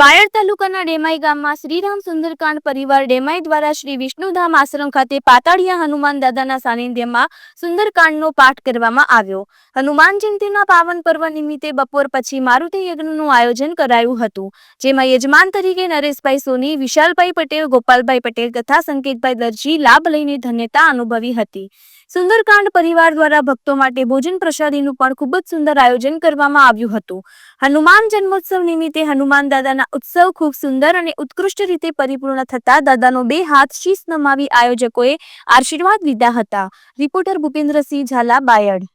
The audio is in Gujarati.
બાયડ તાલુકાના ડેમાઈ ગામમાં શ્રીરામ સુંદરકાંડ પરિવાર ડેમાઈ દ્વારા શ્રી વિષ્ણુધામ આશ્રમ ખાતે પાતાળિયા હનુમાન દાદાના સાનિધ્યમાં સુંદરકાંડનો પાઠ કરવામાં આવ્યો. હનુમાન જયંતીના પાવન પર્વ નિમિત્તે બપોર પછી મારુતિ યજ્ઞનું આયોજન કરાયું હતું, જેમાં યજમાન તરીકે નરેશભાઈ સોની, વિશાલભાઈ પટેલ, ગોપાલભાઈ પટેલ તથા સંકેતભાઈ દરજી લાભ લઈને ધન્યતા અનુભવી હતી. સુંદરકાંડ પરિવાર દ્વારા ભક્તો માટે ભોજન પ્રસાદીનું પણ ખૂબ જ સુંદર આયોજન કરવામાં આવ્યું હતું. હનુમાન જન્મોત્સવ નિમિત્તે હનુમાન દાદાના ઉત્સવ ખૂબ સુંદર અને ઉત્કૃષ્ટ રીતે પરિપૂર્ણ થતા દાદાનો બે હાથ શીશ નમાવી આયોજકોએ આશીર્વાદ લીધા હતા. Reporter Bhupendrasinh Zala, Bayad.